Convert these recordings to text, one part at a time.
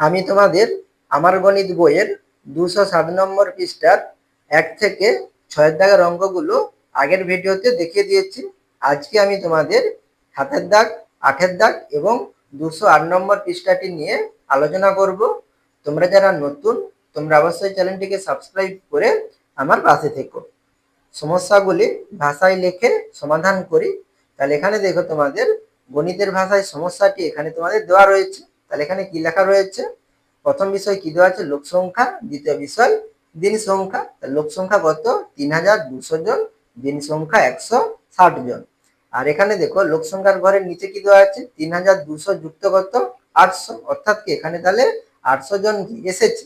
আমি তোমাদের আমার গণিত বইয়ের দুশো সাত নম্বর পৃষ্ঠার এক থেকে ছয়ের দাগের অঙ্কগুলো আগের ভিডিওতে দেখিয়ে দিয়েছি। আজকে আমি তোমাদের হাতের দাগ আঠের দাগ এবং দুশো আট নম্বর পৃষ্ঠাটি নিয়ে আলোচনা করব। তোমরা যারা নতুন, তোমরা অবশ্যই চ্যানেলটিকে সাবস্ক্রাইব করে আমার পাশে থেকো। সমস্যাগুলি ভাষায় লিখে সমাধান করি। তাহলে এখানে দেখো তোমাদের গণিতের ভাষায় সমস্যাটি এখানে তোমাদের দেওয়া রয়েছে। তাহলে এখানে কি লেখা রয়েছে? প্রথম বিষয় কি দেওয়া আছে? লোক সংখ্যা। দ্বিতীয় বিষয়, দিন সংখ্যা। লোক সংখ্যা কত? তিন হাজার দুশো জন, দিন সংখ্যা একশো ষাট জন। আর এখানে দেখো, লোক সংখ্যার ঘরের নিচে কি দেওয়া আছে? তিন হাজার দুশো যুক্ত কত? আটশো। অর্থাৎ কি এখানে তাহলে আটশো জন এসেছে?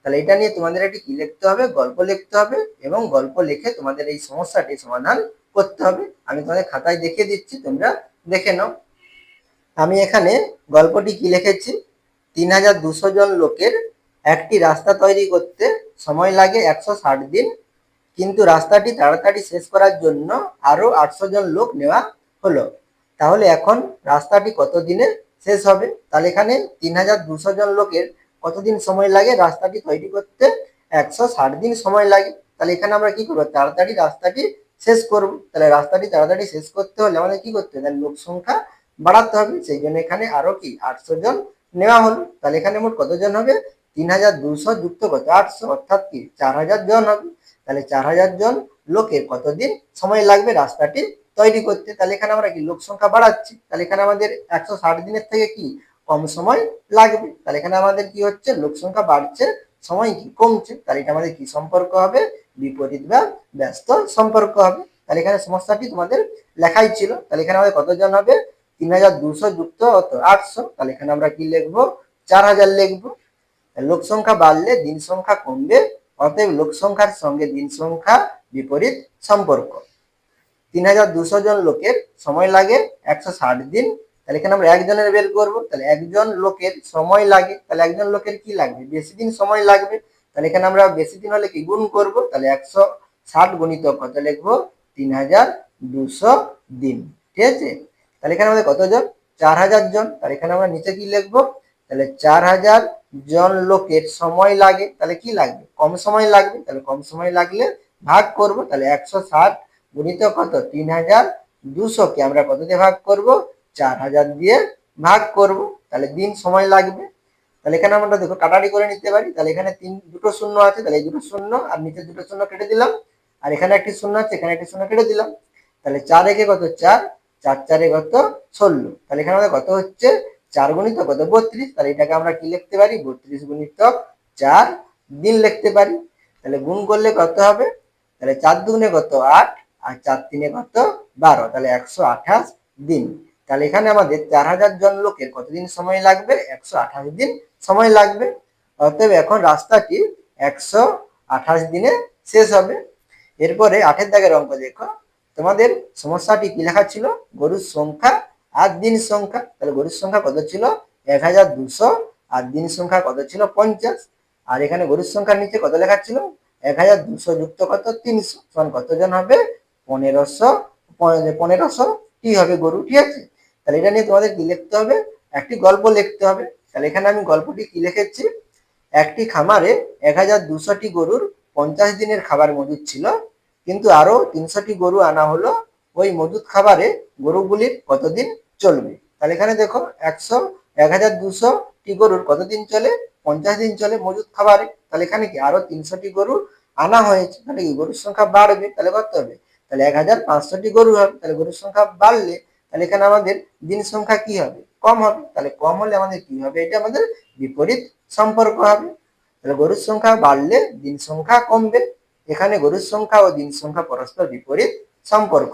তাহলে এটা নিয়ে তোমাদের একটি কি লিখতে হবে? গল্প লিখতে হবে এবং গল্প লিখে তোমাদের এই সমস্যাটি সমাধান করতে হবে। আমি তোমাদের খাতায় দেখিয়ে দিচ্ছি, তোমরা দেখে নাও। আমি এখানে গল্পটি কি লিখেছি? তিন হাজার দুশো জন লোকের একটি রাস্তা তৈরি করতে সময় লাগে একশো ষাট দিন। কিন্তু রাস্তাটি তাড়াতাড়ি শেষ করার জন্য আরও আটশো জন লোক নেওয়া হলো। তাহলে এখন রাস্তাটি কত দিনে শেষ হবে? তাহলে এখানে তিন হাজার দুশো জন লোকের কতদিন সময় লাগে রাস্তাটি তৈরি করতে? একশো ষাট দিন সময় লাগে। তাহলে এখানে আমরা কি করব? তাড়াতাড়ি রাস্তাটি শেষ করব। তাহলে রাস্তাটি তাড়াতাড়ি শেষ করতে হলে আমাদের কি করতে হবে? লোক সংখ্যা বাড়াতে হবে। সেই জন্য এখানে আরও কি? আটশো জন নেওয়া হলো। তাহলে এখানে মোট কতজন হবে? তিন হাজার দুশো যুক্ত কত আটশো অর্থাৎ কি? চার হাজার জন হবে। তাহলে চার হাজার জন লোকের কতদিন সময় লাগবে রাস্তাটি তৈরি করতে? তাহলে এখানে আমরা কি? লোক সংখ্যা বাড়াচ্ছি। তাহলে এখানে আমাদের একশো ষাট দিনের থেকে কি? কম সময় লাগবে। তাহলে এখানে আমাদের কি হচ্ছে? লোক সংখ্যা বাড়ছে, সময় কি কমছে? তাহলে এটা আমাদের কি সম্পর্ক হবে? বিপরীত বা ব্যস্ত সম্পর্ক হবে। তাহলে এখানে সমস্যাটি তোমাদের লেখাই ছিল। তাহলে এখানে আমাদের কতজন হবে? তিন হাজার দুশো যুক্ত কত আটশো। তাহলে এখানে আমরা কি লিখব? চার হাজার লিখব। লোক সংখ্যা বাড়লে দিন সংখ্যা কমবে, অতএব লোক সংখ্যার সঙ্গে দিন সংখ্যা বিপরীত সম্পর্ক। তিন হাজার দুশো জন লোকের সময় লাগে একশো ষাট দিন। তাহলে এখানে আমরা একজনের বের করব। তাহলে একজন লোকের সময় লাগে। তাহলে একজন লোকের কি লাগবে? বেশি দিন সময় লাগবে। তাহলে এখানে আমরা বেশি দিন হলে কি গুণ করব? তাহলে একশো ষাট গণিত কত লিখব? তিন হাজার দুশো দিন। ঠিক আছে? তাহলে এখানে আমাদের কতজন? চার হাজার জন। তাহলে এখানে আমরা নিচে কি লিখব? তাহলে চার হাজার জন লোকের সময় লাগে। তাহলে কি লাগবে? কম সময় লাগবে। তাহলে কম সময় লাগলে ভাগ করব। তাহলে একশো ষাট গুণিত কত? তিন হাজার দুশোকে আমরা কত দিয়ে ভাগ করব? চার হাজার দিয়ে ভাগ করব। তাহলে দিন সময় লাগবে। তাহলে এখানে আমরা দেখো কাটাটি করে নিতে পারি। তাহলে এখানে তিন, দুটো শূন্য আছে। তাহলে এই দুটো শূন্য আর নিচে দুটো শূন্য কেটে দিলাম। আর এখানে একটি শূন্য আছে। এখানে একটি শূন্য কেটে দিলাম। তাহলে চার একে কত? চার। চার চারে কত? ষোলো। তাহলে এখানে আমাদের কত হচ্ছে? চার গুণিত কত? বত্রিশ। তাহলে এটাকে আমরা কি লিখতে পারি? বত্রিশ গুণিতক চার দিন লিখতে পারি। তাহলে গুণ করলে কত হবে? তাহলে চার দুগুণে কত? আট। আর চার তিনে কত? বারো। তাহলে একশো আঠাশ দিন। তাহলে এখানে আমাদের চার হাজার জন লোকের কতদিন সময় লাগবে? একশো আঠাশ দিন সময় লাগবে। অতএব এখন রাস্তাটি একশো আঠাশ দিনে শেষ হবে। এরপরে আঠের দাগের অঙ্ক দেখো। তোমাদের সমস্যাটি কি লেখা ছিল? গরুর সংখ্যা আর দিন সংখ্যা। তাহলে গরুর সংখ্যা কত ছিল? এক হাজার দুশো। আর দিন সংখ্যা কত ছিল? পঞ্চাশ। আর এখানে গরুর সংখ্যার নিচে কত লেখা ছিল? এক হাজার দুশো যুক্ত কত? তিনশো। কতজন হবে? পনেরোশো। পনেরোশো। টি হবে গরু? ঠিক আছে? তাহলে এটা নিয়ে তোমাদের কি লিখতে হবে? একটি গল্প লিখতে হবে। তাহলে এখানে আমি গল্পটি কি লিখেছি? একটি খামারে এক হাজার দুশোটি গরুর পঞ্চাশ দিনের খাবার মজুদ ছিল। কিন্তু আরও তিনশোটি গরু আনা হলো, ওই মজুদ খাবারে গরুগুলির কতদিন চলবে? তাহলে এখানে দেখো, একশো, এক হাজার দুশো টি গরুর কতদিন চলে? পঞ্চাশ দিন চলে মজুদ খাবারে। তাহলে এখানে কি আরও তিনশোটি গরু আনা হয়েছে? তাহলে কি গরুর সংখ্যা বাড়বে? তাহলে কত হবে। তাহলে এক হাজার পাঁচশোটি গরু হবে, তাহলে গরুর সংখ্যা বাড়লে তাহলে এখানে আমাদের দিন সংখ্যা কি হবে? কম হবে। তাহলে কম হলে আমাদের কি হবে? এটা আমাদের বিপরীত সম্পর্ক হবে। তাহলে গরুর সংখ্যা বাড়লে দিন সংখ্যা কমবে। এখানে গরুর সংখ্যা ও দিন সংখ্যা পরস্পর বিপরীত সম্পর্ক।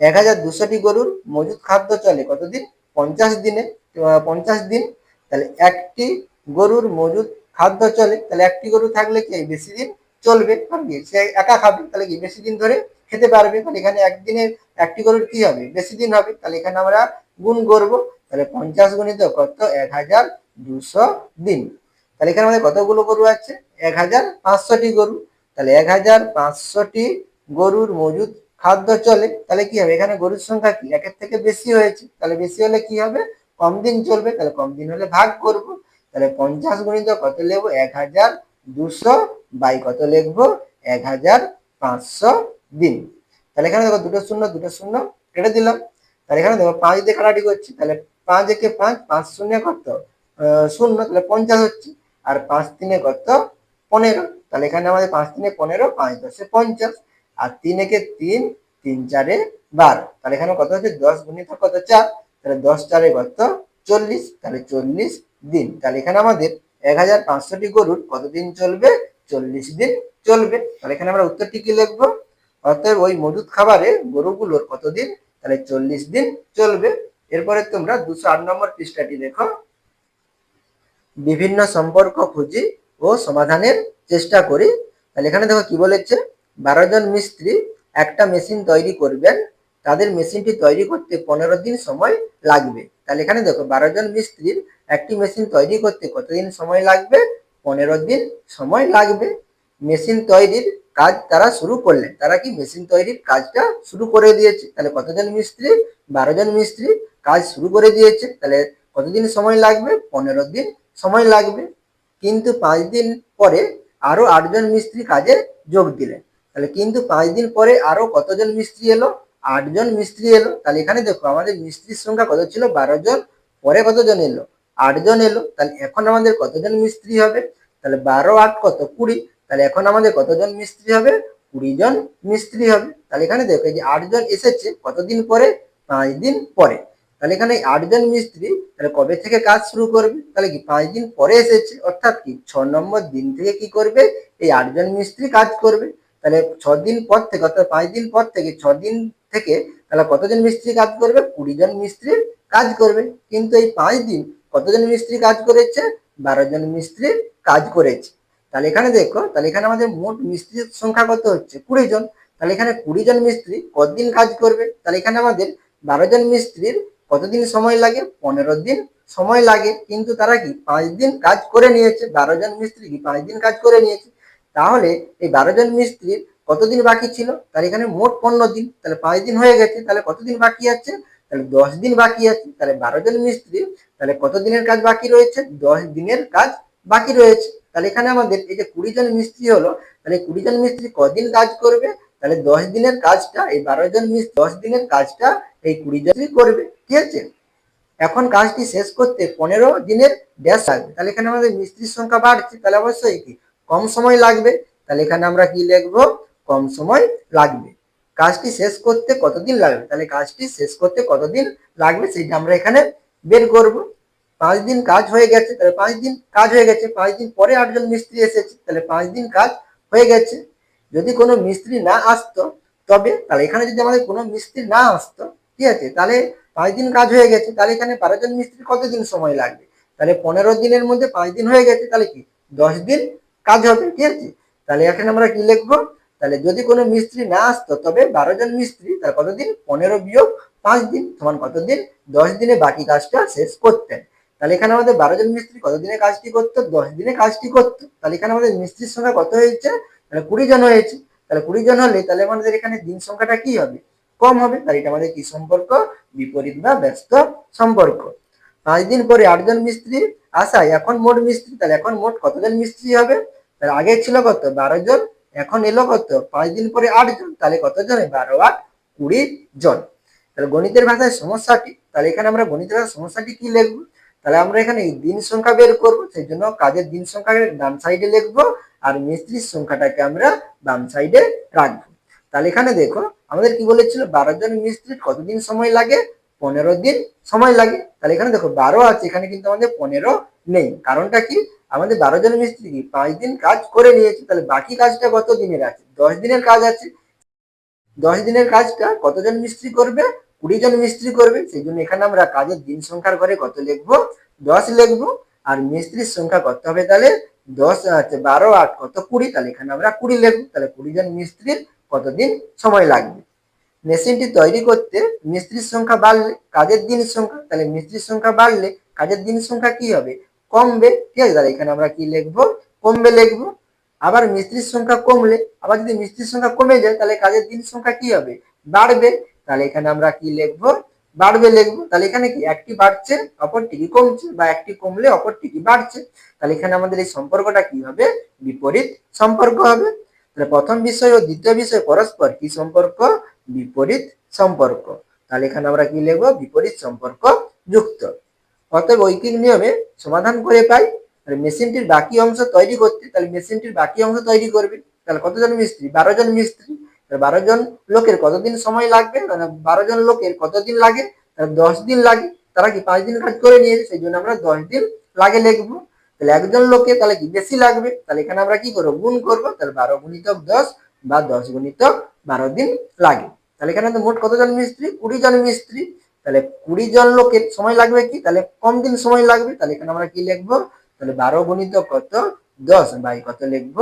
এক হাজার দুশোটি গরুর মজুদ খাদ্য চলে কতদিন? পঞ্চাশ দিনে পঞ্চাশ দিন। তাহলে একটি গরুর মজুদ খাদ্য চলে, তাহলে একটি গরু থাকলে কি বেশি দিন চলবে? সে একা খাবে, তাহলে কি বেশি দিন ধরে খেতে পারবে? তাহলে এখানে একদিনে একটি গরুর কি হবে? বেশি দিন হবে। তাহলে এখানে আমরা গুণ করব। তাহলে পঞ্চাশ গুণিত কত? এক হাজার দুশো দিন। তাহলে এখানে আমাদের কতগুলো গরু আছে? এক হাজার পাঁচশোটি গরু। তাহলে এক হাজার পাঁচশোটি গরুর মজুদ খাদ্য চলে, তাহলে কি হবে? এখানে গরুর সংখ্যা কি? একের থেকে বেশি হয়েছে। তাহলে বেশি হলে কি হবে? কম দিন চলবে। তাহলে কম দিন হলে ভাগ করব। তাহলে পঞ্চাশ গুণিত কত লিখব? এক হাজার দুশো বাই কত লিখব? এক হাজার পাঁচশো দিন। তাহলে এখানে দেখো দুটো শূন্য দুটো শূন্য কেটে দিলাম। তাহলে এখানে দেখো পাঁচ দিয়ে কাটাটি করছি। তাহলে পাঁচ একে পাঁচ পাঁচ শূন্য কত? শূন্য। তাহলে পঞ্চাশ হচ্ছে। আর পাঁচ তিনে কত? পনেরো। তাহলে এখানে আমাদের পাঁচ তিনে পনেরো, পাঁচ দশে পঞ্চাশ। আর তিন একে তিন তিন চারে বারো। তাহলে এখানে কত হচ্ছে? দশ গুণিত কত? চার। তাহলে দশ চারে কত? চল্লিশ। তাহলে চল্লিশ দিন। তাহলে এখানে আমাদের এক হাজার পাঁচশোটি গরুর কতদিন চলবে? চল্লিশ দিন চলবে। তাহলে এখানে আমরা উত্তরটি কি লিখব? অর্থাৎ ওই মজুদ খাবারে গরুগুলোর কতদিন? তাহলে চল্লিশ দিন চলবে। এরপরে তোমরা দুশো আট নম্বর পৃষ্ঠাটি দেখো। বিভিন্ন সম্পর্ক খুঁজি ও সমাধানের চেষ্টা করি। তাহলে এখানে দেখো কি বলেছে? বারো জন মিস্ত্রি একটা মেশিন তৈরি করবেন, তাদের মেশিনটি তৈরি করতে পনেরো দিন সময় লাগবে। তাহলে এখানে দেখো বারো জন মিস্ত্রির একটি মেশিন তৈরি করতে কতদিন সময় লাগবে? পনেরো দিন সময় লাগবে। মেশিন তৈরির কাজ তারা শুরু করলেন। তারা কি মেশিন তৈরির কাজটা শুরু করে দিয়েছে? তাহলে কতজন মিস্ত্রি? বারো জন মিস্ত্রি কাজ শুরু করে দিয়েছে। তাহলে কতদিন সময় লাগবে? পনেরো দিন সময় লাগবে। কিন্তু পাঁচ দিন পরে আরও আটজন মিস্ত্রি কাজে যোগ দিলেন। তাহলে কিন্তু পাঁচ দিন পরে আরও কতজন মিস্ত্রি এলো? আটজন মিস্ত্রি এলো। তাহলে এখানে দেখো, আমাদের মিস্ত্রির সংখ্যা কত ছিল? বারো জন। পরে কতজন এলো? আটজন এলো। তাহলে এখন আমাদের কতজন মিস্ত্রি হবে? তাহলে বারো, আট কত? কুড়ি। তাহলে এখন আমাদের কতজন মিস্ত্রি হবে? কুড়ি জন মিস্ত্রি হবে। তাহলে এখানে দেখো, এই যে আটজন এসেছে কতদিন পরে? পাঁচ দিন পরে। তাহলে এখানে আটজন মিস্ত্রি, তাহলে কবে থেকে কাজ শুরু করবে? তাহলে কি পাঁচ দিন পরে এসেছে? অর্থাৎ কি ছ নম্বর দিন থেকে কি করবে? এই আটজন মিস্ত্রি কাজ করবে। তাহলে ছ দিন পর থেকে, অর্থাৎ পাঁচ দিন পর থেকে, ছ দিন থেকে তাহলে কতজন মিস্ত্রি কাজ করবে? কুড়ি জন মিস্ত্রি কাজ করবে। কিন্তু এই পাঁচ দিন কতজন মিস্ত্রি কাজ করেছে? বারো জন মিস্ত্রি কাজ করেছে। তাহলে এখানে দেখো, তাহলে এখানে আমাদের মোট মিস্ত্রির সংখ্যা কত হচ্ছে? কুড়ি জন। তাহলে এখানে কুড়ি জন মিস্ত্রি কতদিন কাজ করবে? তাহলে এখানে আমাদের বারো জন মিস্ত্রির কতদিন সময় লাগে? পনেরো দিন সময় লাগে। কিন্তু তারা কি পাঁচ দিন কাজ করে নিয়েছে? বারো জন মিস্ত্রি কি পাঁচ দিন কাজ করে নিয়েছে? তাহলে এই বারো জন মিস্ত্রির কতদিন বাকি ছিল? তাহলে এখানে মোট পনেরো দিন। তাহলে পাঁচ দিন হয়ে গেছে। তাহলে কতদিন বাকি আছে? তাহলে দশ দিন বাকি আছে। তাহলে বারো জন মিস্ত্রি, তাহলে কত দিনের কাজ বাকি রয়েছে? দশ দিনের কাজ বাকি রয়েছে। তাহলে এখানে আমাদের এই যে কুড়ি জন মিস্ত্রি হলো, তাহলে কুড়ি জন মিস্ত্রি কদিন কাজ করবে? তাহলে দশ দিনের কাজটা, এই বারো জন মিস্ত্রি দশ দিনের কাজটা এই কুড়ি জন করবে, ঠিক আছে? এখন কাজটি শেষ করতে পনেরো দিনের ড্যাশ লাগবে। তাহলে এখানে আমাদের মিস্ত্রির সংখ্যা বাড়ছে, তাহলে অবশ্যই কি? কম সময় লাগবে। তাহলে এখানে আমরা কি লিখব? কম সময় লাগবে। কাজটি শেষ করতে কতদিন লাগবে? তাহলে কাজটি শেষ করতে কতদিন লাগবে সেটা আমরা এখানে বের করব। পাঁচ দিন কাজ হয়ে গেছে, তাহলে পাঁচ দিন কাজ হয়ে গেছে। পাঁচ দিন পরে আটজন মিস্ত্রি এসেছে, তাহলে পাঁচ দিন কাজ হয়ে গেছে। যদি কোনো মিস্ত্রি না আসতো, তবে তাহলে এখানে যদি আমাদের কোনো মিস্ত্রি না আসতো, ঠিক আছে, তাহলে পাঁচ দিন কাজ হয়ে গেছে, তাহলে এখানে বারো জন মিস্ত্রি কতদিন সময় লাগবে? তাহলে পনেরো দিনের মধ্যে পাঁচ দিন হয়ে গেছে, তাহলে কি? দশ দিন কাজ হবে, ঠিক আছে? তাহলে এখানে আমরা কি লিখব? তাহলে যদি কোনো মিস্ত্রি না আসতো, তবে বারো জন মিস্ত্রি, তাহলে কতদিন? পনেরো বিয়োগ পাঁচ দিন, সমান কতদিন? দশ দিনে বাকি কাজটা শেষ করতেন। তাহলে এখানে আমাদের বারো জন মিস্ত্রি কতদিনে কাজটি করতো? দশ দিনে কাজটি করতো। তাহলে এখানে আমাদের মিস্ত্রির সংখ্যা কত হয়েছে? তাহলে কুড়ি জন হয়েছে। তাহলে কুড়ি জন হলে তাহলে আমাদের এখানে দিন সংখ্যাটা কি হবে? কম হবে। তাহলে এটা আমাদের কি সম্পর্ক? বিপরীত বা ব্যস্ত সম্পর্ক। পাঁচ দিন পরে আটজন মিস্ত্রি আসায় এখন মোট মিস্ত্রি, তাহলে এখন মোট কতজন মিস্ত্রি হবে? তাহলে আগে ছিল কত? বারো জন, এখন এলো কত? পাঁচ দিন পরে আটজন তাহলে কতজন বারো আট কুড়ি জন। তাহলে গণিতের ভাষায় সমস্যাটি, তাহলে এখানে আমরা গণিতের ভাষায় সমস্যাটি কি লিখব? তাহলে আমরা এখানে দিন সংখ্যা বের করব, সেই জন্য কাজের দিন সংখ্যা ডান সাইডে লিখব আর মিস্ত্রির সংখ্যাটাকে আমরা বাম সাইডে রাখব। তাহলে এখানে দেখো, আমাদের কি বলেছিল? বারো জন মিস্ত্রির কতদিন সময় লাগে? পনেরো দিন সময় লাগে। তাহলে এখানে দেখো, বারো আছে, এখানে কিন্তু আমাদের পনেরো নেই। কারণটা কি? আমাদের বারো জন মিস্ত্রি কি পাঁচ দিন কাজ করে নিয়েছে, তাহলে বাকি কাজটা কত দিনের আছে? দশ দিনের কাজ আছে। দশ দিনের কাজটা কতজন মিস্ত্রি করবে? কুড়ি জন মিস্ত্রি করবে সেই জন্য এখানে আমরা কাজের দিন সংখ্যার ঘরে কত লিখব? দশ লিখব। আর মিস্ত্রির সংখ্যা কত হবে তাহলে? দশ আছে বারো, আট, কত? কুড়ি। তাহলে এখানে আমরা কুড়ি লিখব। তাহলে কুড়ি জন মিস্ত্রির কতদিন সময় লাগবে? মেশিনটি তৈরি করতে মিস্ত্রির সংখ্যা বাড়লে কাজের দিনের সংখ্যা, তাহলে মিস্ত্রির সংখ্যা বাড়লে কাজের দিন সংখ্যা কি হবে? কমবে। ঠিক আছে, তাহলে এখানে আমরা কি লিখব? কমবে লিখব। আবার মিস্ত্রির সংখ্যা কমলে, আবার যদি মিস্ত্রির সংখ্যা কমে যায়, তাহলে কাজের দিন সংখ্যা কি হবে? বাড়বে। তাহলে এখানে আমরা কি লিখব? বাড়বে লিখব। তাহলে এখানে কি? একটি বাড়ছে অপরটি কি কমছে বা একটি কমলে অপরটি কি বাড়ছে। তাহলে এখানে আমাদের এই সম্পর্কটা কি হবে? বিপরীত সম্পর্ক হবে। তাহলে প্রথম বিষয় ও দ্বিতীয় বিষয় পরস্পর কি সম্পর্ক? বিপরীত সম্পর্ক। তাহলে এখানে আমরা কি লিখব? বিপরীত সম্পর্ক যুক্ত। অতএব ঐকিক নিয়মে সমাধান করে পাই। তাহলে মেশিনটির বাকি অংশ তৈরি করতে, তাহলে মেশিনটির বাকি অংশ তৈরি করবে। তাহলে কতজন মিস্ত্রি? বারো জন মিস্ত্রি। বারো জন লোকের কতদিন সময় লাগবে? মানে বারো জন লোকের কতদিন লাগে? দশ দিন লাগে। তারা কি পাঁচ দিন কাজ করে নিয়েছে? সেই জন্য আমরা দশ দিন লাগে লিখব। তাহলে একজন লোকে তাহলে কি বেশি লাগবে? তাহলে এখানে আমরা কি করব? গুণ করব। তাহলে বারো গুণিতক দশ বা দশ গুণিতক বারো দিন লাগে। তাহলে এখানে তো মোট কতজন মিস্ত্রি? কুড়ি জন মিস্ত্রি। তাহলে কুড়ি জন লোকের সময় লাগবে কি? তাহলে কম দিন সময় লাগবে। তাহলে এখানে আমরা কি লিখব? তাহলে বারো গুণিত কত? দশ বাই কত লিখব?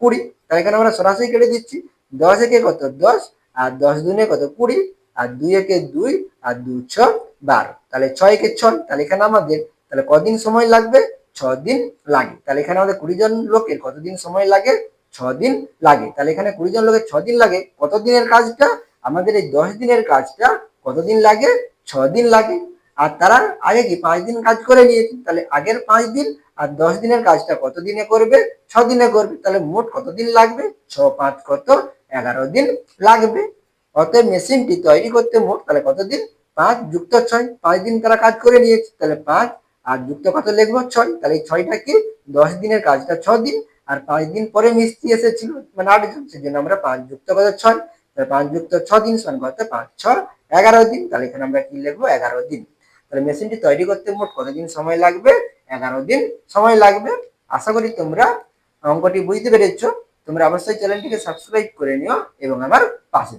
কুড়ি। তাহলে এখানে আমরা সরাসরি কেটে দিচ্ছি। দশ একে কত? দশ। আর দশ দুনে কত? কুড়ি। আর দুই একে দুই, আর দু ছ, বারো। তাহলে ছয় একে ছয়, তাহলে এখানে আমাদের, তাহলে কদিন সময় লাগবে? ছ দিন লাগে। তাহলে এখানে আমাদের কুড়ি জন লোকের কতদিন সময় লাগে? ছ দিন লাগে। তাহলে এখানে কুড়ি জন লোকের ছ দিন লাগে। কত দিনের কাজটা? আমাদের এই দশ দিনের কাজটা কতদিন লাগে? ছ দিন লাগে। আর তারা আগে কি পাঁচ দিন কাজ করে নিয়েছে? তাহলে আগের পাঁচ দিন আর দশ দিনের কাজটা কত দিনে করবে? ছ দিনে করবে। তাহলে মোট কত দিন লাগবে? ছ পাঁচ কত? এগারো দিন লাগবে। অতএব মেশিনটি তৈরি করতে মোট তাহলে কতদিন? পাঁচ যুক্ত ছয়। পাঁচ দিন তারা কাজ করে নিয়েছে, তাহলে পাঁচ। আর যুক্ত কত লিখব? ছয়। তাহলে এই ছয়টা কি? দশ দিনের কাজটা ছ দিন। আর পাঁচ দিন পরে মিস্ত্রি এসেছিল মানে আটজন সেই জন্য আমরা পাঁচ যুক্ত কত? ছয়। তাহলে পাঁচ যুক্ত ছ দিন সমান কত? পাঁচ, ছ, এগারো দিন। তাহলে এখানে আমরা কি লিখব? এগারো দিন। তাহলে মেশিনটি তৈরি করতে মোট কতদিন সময় লাগবে? এগারো দিন সময় লাগবে। আশা করি তোমরা অঙ্কটি বুঝতে পেরেছ। তোমরা অবশ্যই চ্যানেলটিকে সাবস্ক্রাইব করে নিও এবং আমার পাশে